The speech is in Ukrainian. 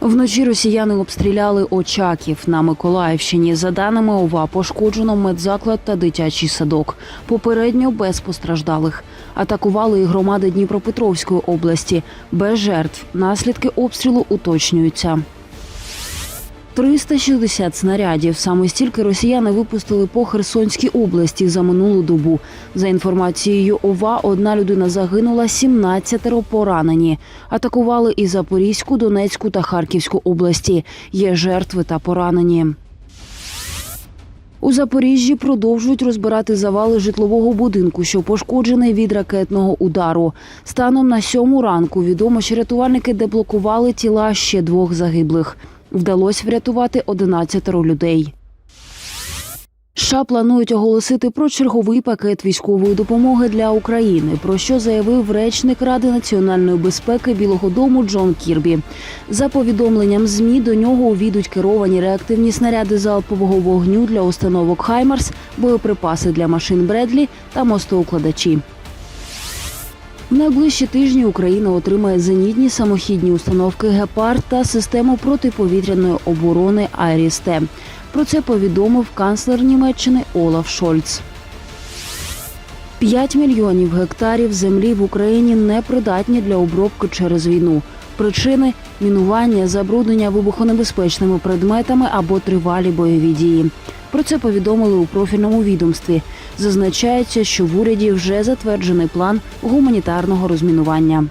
Вночі росіяни обстріляли Очаків на Миколаївщині. За даними ОВА, пошкоджено медзаклад та дитячий садок. Попередньо без постраждалих. Атакували і громади Дніпропетровської області. Без жертв. Наслідки обстрілу уточнюються. 360 снарядів. Саме стільки росіяни випустили по Херсонській області за минулу добу. За інформацією ОВА, одна людина загинула, 17 поранені. Атакували і Запорізьку, Донецьку та Харківську області. Є жертви та поранені. У Запоріжжі продовжують розбирати завали житлового будинку, що пошкоджений від ракетного удару. Станом на сьому ранку відомо, що рятувальники деблокували тіла ще двох загиблих. Вдалося врятувати 11 людей. США планують оголосити про черговий пакет військової допомоги для України, про що заявив речник Ради національної безпеки Білого Дому Джон Кірбі. За повідомленням змі до нього увійдуть керовані реактивні снаряди залпового вогню для установок Хаймарс, боєприпаси для машин Бредлі та мостоукладачі. В найближчі тижні Україна отримає зенітні самохідні установки Гепард та систему протиповітряної оборони Айріс-Т. Про це повідомив канцлер Німеччини Олаф Шольц. 5 мільйонів гектарів землі в Україні непридатні для обробки через війну. Причини мінування, забруднення вибухонебезпечними предметами або тривалі бойові дії. Про це повідомили у профільному відомстві. Зазначається, що в уряді вже затверджений план гуманітарного розмінування.